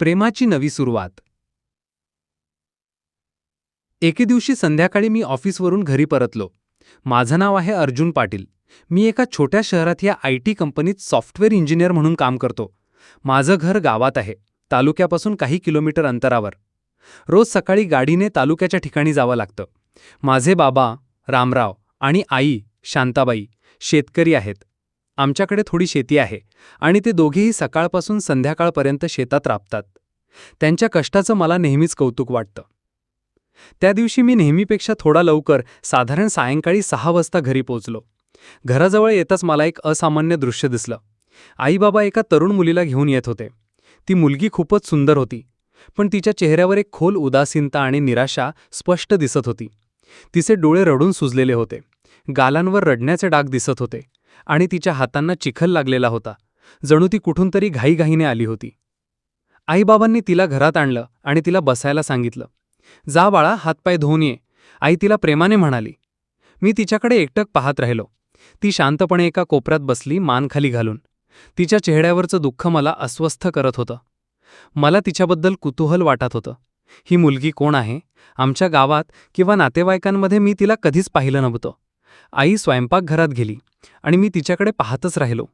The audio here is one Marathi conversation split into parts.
प्रेमाची नवी सुरुवात. एके दिवशी संध्याकाळी मी ऑफिसवरून घरी परतलो. माझं नाव आहे अर्जुन पाटील. मी एका छोट्या शहरात या आय टी कंपनीत सॉफ्टवेअर इंजिनियर म्हणून काम करतो. माझं घर गावात आहे तालुक्यापासून काही किलोमीटर अंतरावर. रोज सकाळी गाडीने तालुक्याच्या ठिकाणी जावं लागतं. माझे बाबा रामराव आणि आई शांताबाई शेतकरी आहेत. आमच्याकडे थोडी शेती आहे आणि ते दोघेही सकाळपासून संध्याकाळपर्यंत शेतात राबतात. त्यांच्या कष्टाचं मला नेहमीच कौतुक वाटतं. त्या दिवशी मी नेहमीपेक्षा थोडा लवकर साधारण सायंकाळी सहा वाजता घरी पोचलो घराजवळ येताच मला एक असामान्य दृश्य दिसलं. आईबाबा एका तरुण मुलीला घेऊन येत होते. ती मुलगी खूपच सुंदर होती पण तिच्या चेहऱ्यावर एक खोल उदासीनता आणि निराशा स्पष्ट दिसत होती. तिचे डोळे रडून सुजलेले होते. गालांवर रडण्याचे डाग दिसत होते. आणि तिच्या हातांना चिखल लागलेला होता. जणू ती कुठून तरी घाईघाईने आली होती. आईबाबांनी तिला घरात आणलं आणि तिला बसायला सांगितलं. जा बाळा हातपाय धुवून ये. आई तिला प्रेमाने म्हणाली. मी तिच्याकडे एकटक पाहत राहिलो. ती शांतपणे एका कोपऱ्यात बसली मान खाली घालून. तिच्या चेहऱ्यावरचं दुःख मला अस्वस्थ करत होतं. मला तिच्याबद्दल कुतूहल वाटत होतं. ही मुलगी कोण आहे? आमच्या गावात किंवा नातेवाईकांमध्ये मी तिला कधीच पाहिलं नव्हतं. आई स्वयंपाकघरात गेली. आणि मी तिच्याकडे पाहतच राहिलो.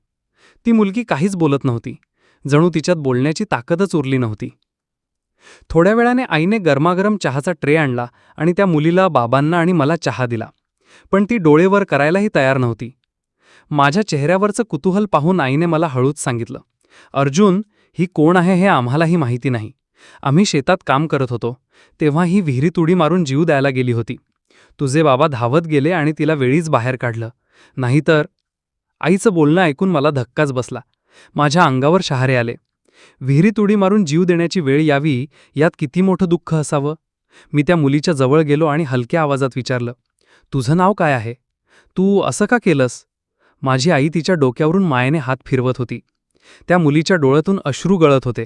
ती मुलगी काहीच बोलत नव्हती. जणू तिच्यात बोलण्याची ताकदच उरली नव्हती. थोड्या वेळाने आईने गरमागरम चहाचा ट्रे आणला आणि त्या मुलीला बाबांना आणि मला चहा दिला. पण ती डोळेवर करायलाही तयार नव्हती. माझ्या चेहऱ्यावरचं कुतूहल पाहून आईने मला हळूच सांगितलं अर्जुन ही कोण आहे हे आम्हालाही माहिती नाही. आम्ही शेतात काम करत होतो. तेव्हा ही विहिरीत उडी मारून जीव द्यायला गेली होती. तुझे बाबा धावत गेले आणि तिला वेळीच बाहेर काढलं. नाहीतर आईचं बोलणं ऐकून मला धक्काच बसला. माझ्या अंगावर शहारे आले. विहिरीत उडी मारून जीव देण्याची वेळ यावी यात किती मोठं दुःख असावं? मी त्या मुलीच्या जवळ गेलो आणि हलक्या आवाजात विचारलं तुझं नाव काय आहे? तू असं का केलंस? माझी आई तिच्या डोक्यावरून मायेने हात फिरवत होती. त्या मुलीच्या डोळ्यातून अश्रू गळत होते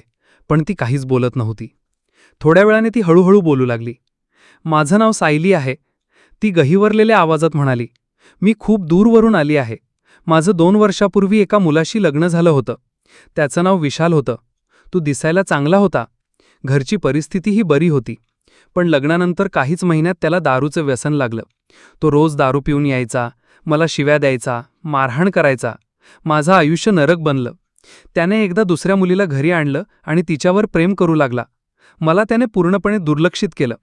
पण ती काहीच बोलत नव्हती. थोड्या वेळाने ती हळूहळू बोलू लागली. माझं नाव सायली आहे ती गहिवरलेल्या आवाजात म्हणाली. मी खूप दूरवरून आली आहे. माझं दोन वर्षापूर्वी एका मुलाशी लग्न झालं होतं. त्याचं नाव विशाल होतं. तू दिसायला चांगला होता. घरची परिस्थितीही बरी होती. पण लग्नानंतर काहीच महिन्यात त्याला दारूचं व्यसन लागलं. तो रोज दारू पिऊन यायचा मला शिव्या द्यायचा मारहाण करायचा. माझं आयुष्य नरक बनलं. त्याने एकदा दुसऱ्या मुलीला घरी आणलं आणि तिच्यावर प्रेम करू लागला. मला त्याने पूर्णपणे दुर्लक्षित केलं.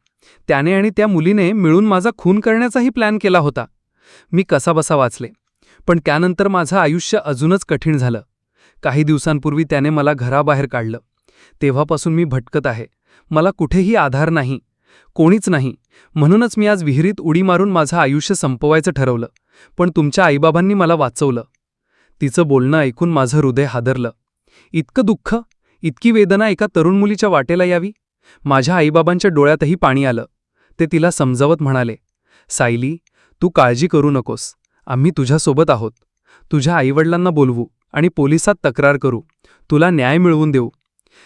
त्याने आणि त्या मुलीने मिळून माझा खून करण्याचाही प्लॅन केला होता. मी कसाबसा वाचले. पण त्यानंतर माझं आयुष्य अजूनच कठीण झालं. काही दिवसांपूर्वी त्याने मला घराबाहेर काढलं. तेव्हापासून मी भटकत आहे. मला कुठेही आधार नाही. कोणीच नाही. म्हणूनच मी आज विहिरीत उडी मारून माझं आयुष्य संपवायचं ठरवलं. पण तुमच्या आईबाबांनी मला वाचवलं. तिचं बोलणं ऐकून माझं हृदय हादरलं. इतकं दुःख इतकी वेदना एका तरुण मुलीच्या वाटेला यावी? माझ्या आईबाबांच्या डोळ्यातही पाणी आलं. ते तिला समजावत म्हणाले सायली तू काळजी करू नकोस. आम्ही तुझ्यासोबत आहोत. तुझ्या आईवडिलांना बोलवू आणि पोलिसात तक्रार करू. तुला न्याय मिळवून देऊ.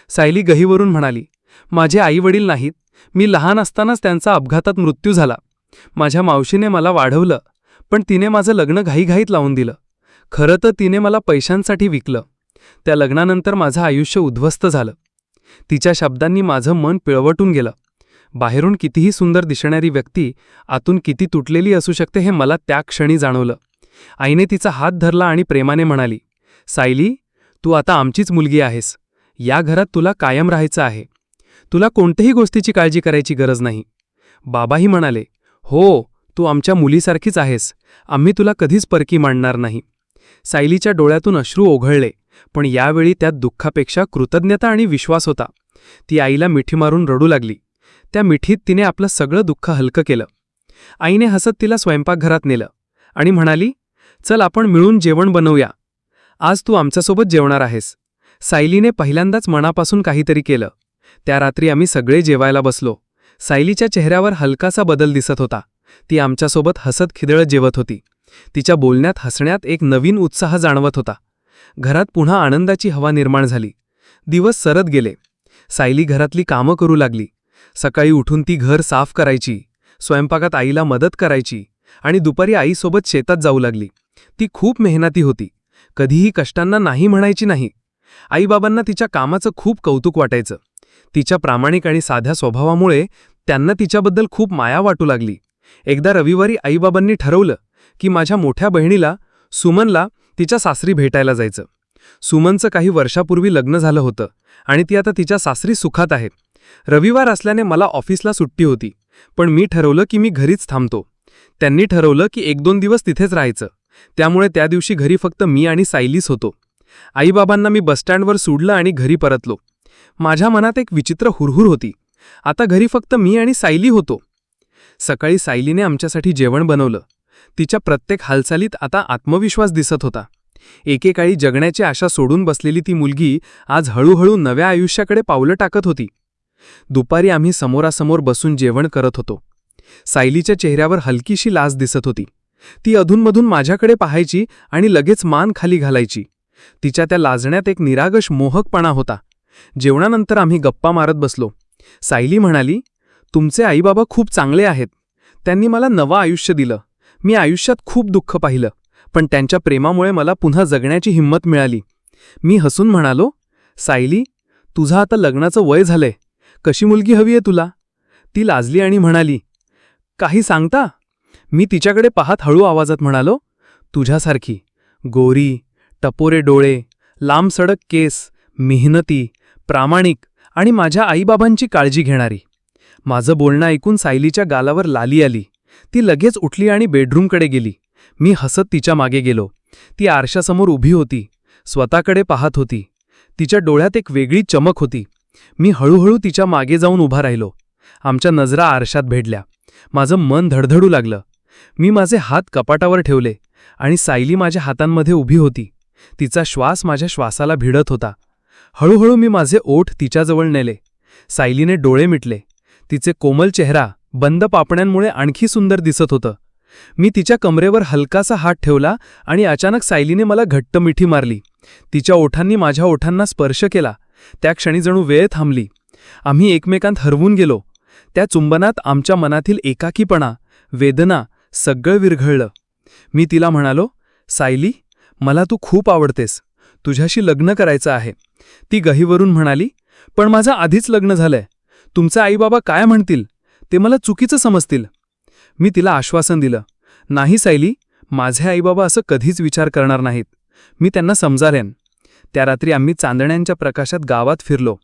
सायली गहीवरून म्हणाली माझे आईवडील नाहीत. मी लहान असतानाच त्यांचा अपघातात मृत्यू झाला. माझ्या मावशीने मला वाढवलं पण तिने माझं लग्न घाईघाईत लावून दिलं. खरं तर तिने मला पैशांसाठी विकलं. त्या लग्नानंतर माझं आयुष्य उद्ध्वस्त झालं. तिच्या शब्दांनी माझं मन पिळवटून गेलं. बाहेरून कितीही सुंदर दिसणारी व्यक्ती आतून किती तुटलेली असू शकते हे मला त्या क्षणी जाणवलं. आईने तिचा हात धरला आणि प्रेमाने म्हणाली सायली तू आता आमचीच मुलगी आहेस. या घरात तुला कायम राहायचं आहे. तुला कोणत्याही गोष्टीची काळजी करायची गरज नाही. बाबाही म्हणाले हो तू आमच्या मुलीसारखीच आहेस. आम्ही तुला कधीच परकी मांडणार नाही. सायलीच्या डोळ्यातून अश्रू ओघळले पण यावेळी त्यात दुःखापेक्षा कृतज्ञता आणि विश्वास होता. ती आईला मिठी मारून रडू लागली. त्या मिठीत तिने आपलं सगळं दुःख हलकं केलं. आईने हसत तिला स्वयंपाकघरात नेलं आणि म्हणाली चल आपण मिळून जेवण बनवूया. आज तू आमच्यासोबत जेवणार आहेस. सायलीने पहिल्यांदाच मनापासून काहीतरी केलं. त्या रात्री आम्ही सगळे जेवायला बसलो. सायलीच्या चेहऱ्यावर हलकासा बदल दिसत होता. ती आमच्यासोबत हसत खिदळत जेवत होती. तिच्या बोलण्यात हसण्यात एक नवीन उत्साह जाणवत होता. घरात पुन्हा आनंदाची हवा निर्माण झाली. दिवस सरत गेले. सायली घरातली कामं करू लागली. सकाळी उठून ती घर साफ करायची स्वयंपाकात आईला मदत करायची आणि दुपारी आईसोबत शेतात जाऊ लागली. ती खूप मेहनती होती. कधीही कष्टांना नाही म्हणायची नाही. आईबाबांना तिच्या कामाचं खूप कौतुक वाटायचं. तिच्या प्रामाणिक आणि साध्या स्वभावामुळे त्यांना तिच्याबद्दल खूप माया वाटू लागली. एकदा रविवारी आईबाबांनी ठरवलं की माझ्या मोठ्या बहिणीला सुमनला तिच्या सासरी भेटायला जायचं. सुमनचं काही वर्षापूर्वी लग्न झालं होतं आणि ती आता तिच्या सासरी सुखात आहे. रविवार असल्याने मला ऑफिसला सुट्टी होती पण मी ठरवलं की मी घरीच थांबतो. त्यांनी ठरवलं की एक दोन दिवस तिथेच राहायचं. त्यामुळे त्या दिवशी घरी फक्त मी आणि सायलीच होतो. आईबाबांना मी बसस्टँडवर सोडलं आणि घरी परतलो. माझ्या मनात एक विचित्र हुरहुर होती. आता घरी फक्त मी आणि सायली होतो. सकाळी सायलीने आमच्यासाठी जेवण बनवलं. तिच्या प्रत्येक हालचालीत आता आत्मविश्वास दिसत होता. एकेकाळी जगण्याची आशा सोडून बसलेली ती मुलगी आज हळूहळू नव्या आयुष्याकडे पावलं टाकत होती. दुपारी आम्ही समोरासमोर बसून जेवण करत होतो. सायलीच्या चेहऱ्यावर हलकीशी लाज दिसत होती. ती अधूनमधून माझ्याकडे पाहायची आणि लगेच मान खाली घालायची. तिच्या त्या लाजण्यात एक निरागश मोहकपणा होता. जेवणानंतर आम्ही गप्पा मारत बसलो. सायली म्हणाली तुमचे आईबाबा खूप चांगले आहेत. त्यांनी मला नवं आयुष्य दिलं. मी आयुष्यात खूप दुःख पाहिलं. पण त्यांच्या प्रेमामुळे मला पुन्हा जगण्याची हिंमत मिळाली. मी हसून म्हणालो सायली तुझं आता लग्नाचं वय झालंय. कशी मुलगी हवी आहे तुला? ती लाजली आणि म्हणाली काही सांगता? मी तिच्याकडे पाहत हळू आवाजात म्हणालो तुझ्यासारखी. गोरी टपोरे डोळे लांब सडक केस मेहनती प्रामाणिक आणि माझ्या आईबाबांची काळजी घेणारी. माझं बोलणं ऐकून सायलीच्या गालावर लाली आली. ती लगेच उठली आणि बेडरूमकडे गेली. मी हसत तिच्यामागे गेलो. ती आरशासमोर उभी होती. स्वतःकडे पाहत होती. तिच्या डोळ्यात एक वेगळी चमक होती. मी हळूहळू तिच्यामागे जाऊन उभा राहिलो. आमच्या नजरा आरशात भेडल्या. माझं मन धडधडू लागलं. मी माझे हात कपाटावर ठेवले आणि सायली माझ्या हातांमध्ये उभी होती. तिचा श्वास माझ्या श्वासाला भिडत होता. हळूहळू मी माझे ओठ तिच्याजवळ नेले. सायलीने डोळे मिटले. तिचे कोमल चेहरा बंद पापण्यांमुळे आणखी सुंदर दिसत होतं. मी तिच्या कमरेवर हलकासा हात ठेवला आणि अचानक सायलीने मला घट्ट मिठी मारली. तिच्या ओठांनी माझ्या ओठांना स्पर्श केला. त्या क्षणी जणू वेळ थांबली. आम्ही एकमेकांत हरवून गेलो. त्या चुंबनात आमच्या मनातील एकाकीपणा वेदना सगळं विरघळलं. मी तिला म्हणालो सायली मला तू खूप आवडतेस. तुझ्याशी लग्न करायचं आहे. ती गहीवरून म्हणाली पण माझं आधीच लग्न झालंय. तुमचे आईबाबा काय म्हणतील? ते मला चुकीचं समजतील. मी तिला आश्वासन दिलं नाही सायली माझे आईबाबा असं कधीच विचार करणार नाहीत. मी त्यांना समजालेन. त्या रात्री आम्ही चांदण्यांच्या प्रकाशात गावात फिरलो.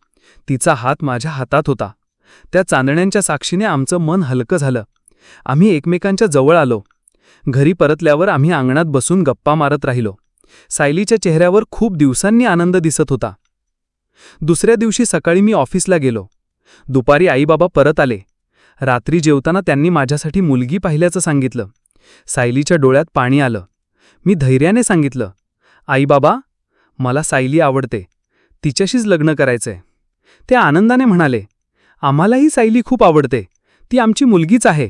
तिचा हात माझ्या हातात होता. त्या चांदण्यांच्या साक्षीने आमचं मन हलकं झालं. आम्ही एकमेकांच्या जवळ आलो. घरी परतल्यावर आम्ही अंगणात बसून गप्पा मारत राहिलो. सायलीच्या चेहऱ्यावर खूप दिवसांनी आनंद दिसत होता. दुसऱ्या दिवशी सकाळी मी ऑफिसला गेलो. दुपारी आईबाबा परत आले. रात्री जेवताना त्यांनी माझ्यासाठी मुलगी पाहिल्याचं सांगितलं. सायलीच्या डोळ्यात पाणी आलं. मी धैर्याने सांगितलं आईबाबा मला सायली आवडते. तिच्याशीच लग्न करायचंय. ते आनंदाने म्हणाले आम्हालाही सायली खूप आवडते. ती आमची मुलगीच आहे.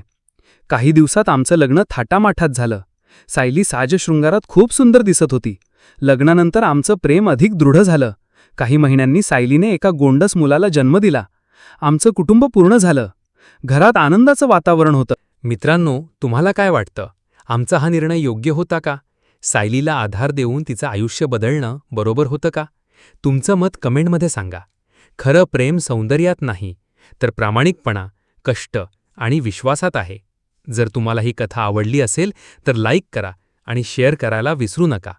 काही दिवसात आमचं लग्न थाटामाठात झालं. सायली साजशृंगारात खूप सुंदर दिसत होती. लग्नानंतर आमचं प्रेम अधिक दृढ झालं. काही महिन्यांनी सायलीने एका गोंडस मुलाला जन्म दिला. आमचं कुटुंब पूर्ण झालं. घरात आनंदाचं वातावरण होतं. मित्रांनो तुम्हाला काय वाटतं? आमचा हा निर्णय योग्य होता का? सायलीला आधार देऊन तिचं आयुष्य बदलणं बरोबर होतं का? तुमचं मत कमेंटमध्ये सांगा. खरं प्रेम सौंदर्यात नाही तर प्रामाणिकपणा कष्ट आणि विश्वासात आहे. जर तुम्हाला ही कथा आवडली असेल तर लाईक करा आणि शेअर करायला विसरू नका.